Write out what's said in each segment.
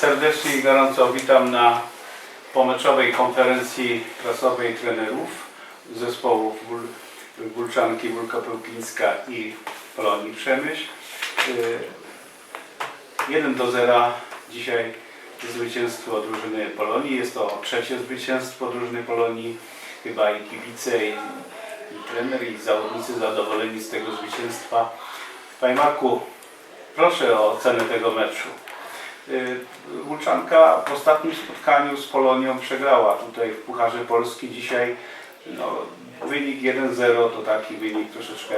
Serdecznie i gorąco witam na pomeczowej konferencji prasowej trenerów zespołów Wól, Wólczanki, Wólka Pełpińska i Polonii Przemyśl. Y, 1 do 0 dzisiaj zwycięstwo drużyny Polonii. Jest to trzecie zwycięstwo drużyny Polonii. Chyba i kibice, i, i trener, i zawodnicy zadowoleni z tego zwycięstwa. Panie Marku, proszę o ocenę tego meczu. Y, Wólczanka w ostatnim spotkaniu z Polonią przegrała tutaj w Pucharze Polski. Dzisiaj no, wynik 1-0 to taki wynik troszeczkę,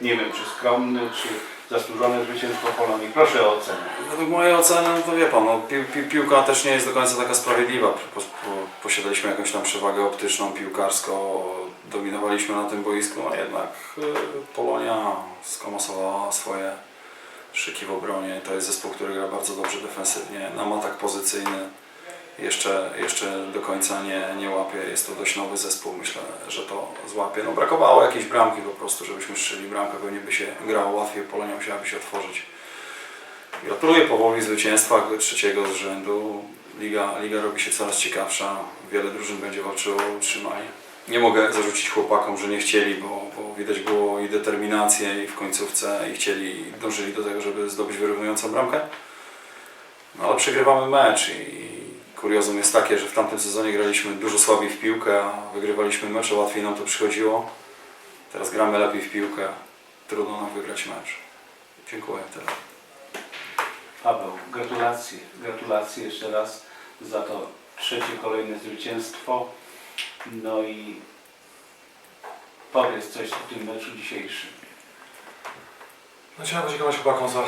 nie wiem czy skromny, czy zasłużone zwycięstwo Polonii. Proszę o ocenę. Według mojej oceny, no to wie pan, no, pi, pi, piłka też nie jest do końca taka sprawiedliwa. Po, po, posiadaliśmy jakąś tam przewagę optyczną, piłkarską, dominowaliśmy na tym boisku, a jednak y, Polonia skomasowała swoje szyki w obronie. To jest zespół, który gra bardzo dobrze defensywnie, nam atak pozycyjny jeszcze, jeszcze do końca nie, nie łapie. Jest to dość nowy zespół, myślę, że to złapie. No, brakowało jakiejś bramki po prostu, żebyśmy strzeli bramkę, pewnie by się grało łatwiej, Polonia musiałaby się otworzyć. Gratuluję powoli zwycięstwa trzeciego z rzędu. Liga, liga robi się coraz ciekawsza. Wiele drużyn będzie walczyło o utrzymanie. Nie mogę zarzucić chłopakom, że nie chcieli, bo, bo widać było i determinację i w końcówce i chcieli, dążyli do tego, żeby zdobyć wyrównującą bramkę. No ale przegrywamy mecz i kuriozum jest takie, że w tamtym sezonie graliśmy dużo słabiej w piłkę, a wygrywaliśmy mecze, łatwiej nam to przychodziło. Teraz gramy lepiej w piłkę, trudno nam wygrać mecz. Dziękuję, tyle. Paweł, gratulacje. Gratulacje jeszcze raz za to trzecie kolejne zwycięstwo. No i powiedz coś o tym meczu dzisiejszym. No chciałem podziękować chłopakom za,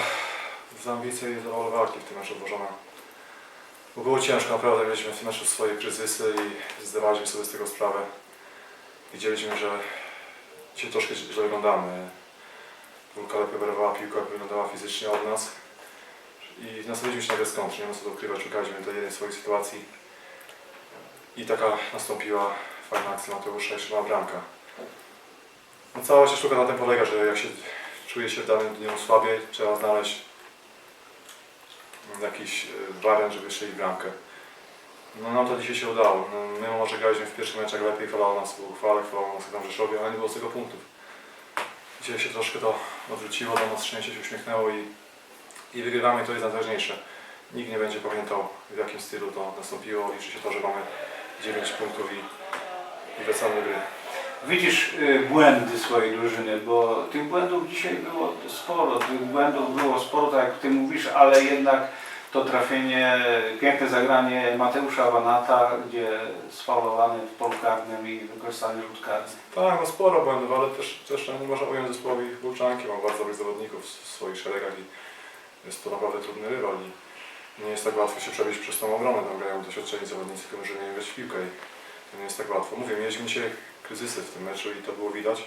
za ambicje i za rolę walki w tym meczu włożone. Bo było ciężko, naprawdę mieliśmy w tym meczu swoje kryzysy i zdawaliśmy sobie z tego sprawę. Widzieliśmy, że się troszkę źle wyglądamy. Wulka lepiej operowała piłkę, wyglądała fizycznie od nas. I nastawiliśmy się na dyskont, nie ma co to ukrywać, szukaliśmy tej jednej swojej sytuacji. I taka nastąpiła fajna akcja Mateusza, jeszcze ma bramka. No, cała się sztuka na tym polega, że jak się czuje się w danym dniu słabiej, trzeba znaleźć jakiś y, wariant, żeby strzelić bramkę. No nam to dzisiaj się udało. No, my może graliśmy w pierwszych meczach lepiej, chwalało nas uchwale, chwalało nas tam Rzeszowie, ale nie było z tego punktów. Dzisiaj się troszkę to odwróciło, do nas szczęście się uśmiechnęło i, i wygrywamy, to jest najważniejsze. Nikt nie będzie pamiętał w jakim stylu to nastąpiło. Liczy się to, że mamy 9 punktów i, i gry. Widzisz y, błędy swojej drużyny, bo tych błędów dzisiaj było sporo, tych błędów było sporo, tak jak Ty mówisz, ale jednak to trafienie, piękne zagranie Mateusza Wanata, gdzie sfaulowany w polu karnym i wykorzystany rzut karny. Tak, no sporo błędów, ale też, też nie można ująć zespołowi Wólczanki. Ma bardzo dobrych zawodników w swoich szeregach i jest to naprawdę trudny rywal i nie jest tak łatwo się przebić przez tą obronę. Tam grają doświadczeni zawodnicy, którzy umieją grać w piłkę i to nie jest tak łatwo. Mówię, mieliśmy dzisiaj kryzysy w tym meczu i to było widać.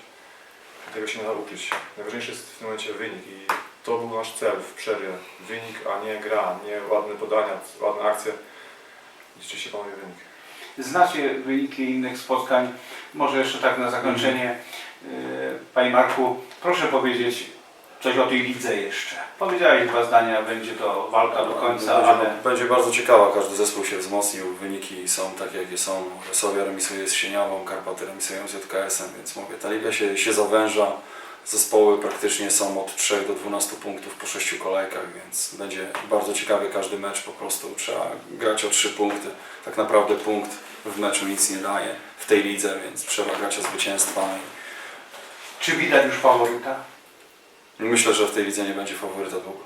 Tego się nie da ukryć. Najważniejszy jest w tym momencie wynik i to był nasz cel w przerwie. Wynik, a nie gra, nie ładne podania, ładne akcje. Liczy się panowie wynik. Znacie wyniki innych spotkań. Może jeszcze tak na zakończenie, y, Panie Marku, proszę powiedzieć coś o tej lidze jeszcze. Powiedziałeś dwa zdania, będzie to walka do końca, będzie, ale będzie bardzo ciekawa, każdy zespół się wzmocnił, wyniki są takie jakie są. Sowia remisuje z Sieniawą, Karpaty remisują z JKS-em, więc mówię, ta liga się, się zawęża. Zespoły praktycznie są od 3 do 12 punktów po 6 kolejkach, więc będzie bardzo ciekawy każdy mecz, po prostu trzeba grać o 3 punkty. Tak naprawdę punkt w meczu nic nie daje w tej lidze, więc trzeba grać o zwycięstwa. czy widać już faworyta? Myślę, że w tej lidze nie będzie faworyta długo.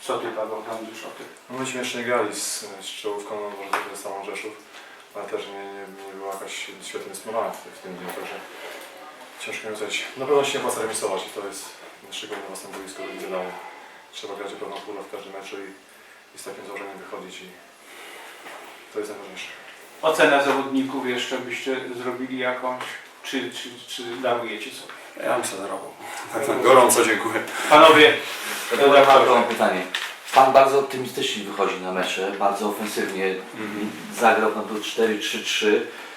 Co Ty Paweł sądzisz o tym? No myśmy jeszcze nie grali z, z czołówką, no może tylko z samą Rzeszów, ale też nie, nie, nie była jakaś świetnie dysponowana w, w tym dniu, także ciężko mi ocenić. Na pewno się nie opłaca remisować i to jest szczególnie na własnym boisku lidze daje. Trzeba grać o pewną pulę w każdym meczu i, i z takim założeniem wychodzić i to jest najważniejsze. Ocenę zawodników jeszcze byście zrobili jakąś? Czy, czy, czy darujecie sobie? Ja bym sobie darował. Tak, tak, gorąco dziękuję. Panowie, To ja bardzo mam pytanie. Pan bardzo optymistycznie wychodzi na mecze, bardzo ofensywnie. Zagrał na to 4-3-3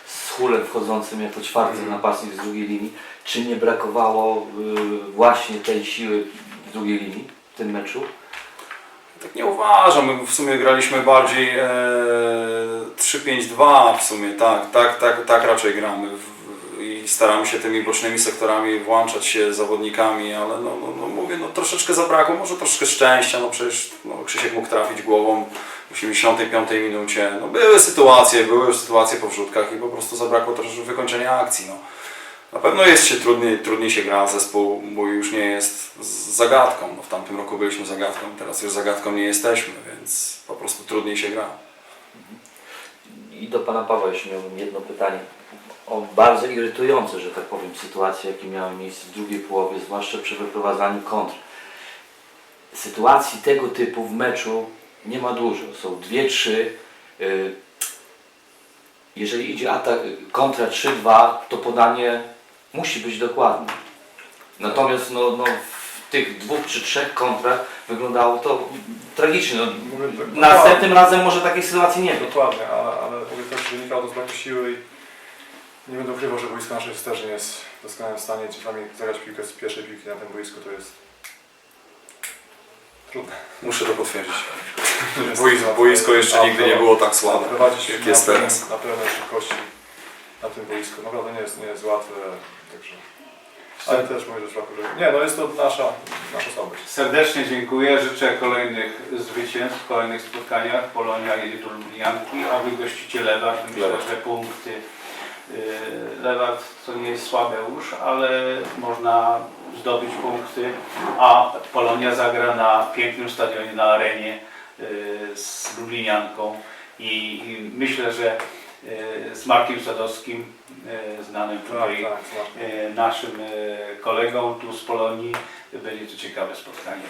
z Hulem wchodzącym jako czwarty Mhm. napastnik z drugiej linii. Czy nie brakowało y, właśnie tej siły w drugiej linii w tym meczu? Tak nie uważam, my w sumie graliśmy bardziej e, 3-5-2 w sumie, tak, tak, tak, tak raczej gramy w, i staramy się tymi bocznymi sektorami włączać się zawodnikami, ale no, no, no mówię, no troszeczkę zabrakło, może troszkę szczęścia, no przecież no, Krzysiek mógł trafić głową w 85 minucie, no były sytuacje, były sytuacje po wrzutkach i po prostu zabrakło troszeczkę wykończenia akcji, no. Na pewno jest się trudniej, trudniej się gra zespół, bo już nie jest zagadką. No, w tamtym roku byliśmy zagadką, teraz już zagadką nie jesteśmy, więc po prostu trudniej się gra. I do Pana Pawła jeszcze miałbym jedno pytanie. O bardzo irytujące, że tak powiem, sytuacje, jakie miały miejsce w drugiej połowie, zwłaszcza przy wyprowadzaniu kontr. Sytuacji tego typu w meczu nie ma dużo. Są dwie, trzy. Y, Jeżeli idzie atak, kontra 3-2, to podanie musi być dokładne. Natomiast no, no, w tych dwóch czy trzech kontrach wyglądało to tragicznie. No, następnym razem może takiej sytuacji nie być. Dokładnie, ale, ale mówię też wynikało to z braku siły i nie będę ukrywał, że boisko nasze też nie jest w doskonałym stanie. Czasami zagrać piłkę z pierwszej piłki na tym boisku to jest trudne. Muszę to potwierdzić. Boisko, boisko jeszcze nigdy nie było tak słabe, Prowadzić jak na jest teraz. Na pełnej szybkości na tym boisku. Naprawdę nie jest, nie jest łatwe, także... Ale też mówię, że szlaku, że... Nie, no jest to nasza, nasza słabość. Serdecznie dziękuję. Życzę kolejnych zwycięstw w kolejnych spotkaniach. Polonia jedzie do Lublianki, a wy gościcie Lewat. Myślę, że punkty yy, Lewat to nie jest słabe już, ale można zdobyć punkty, a Polonia zagra na pięknym stadionie, na arenie yy, z Lublinianką i, myślę, że yy, z Markiem Sadowskim, znanym Tak, tutaj tak, e, naszym kolegą tu z Polonii będzie to ciekawe spotkanie.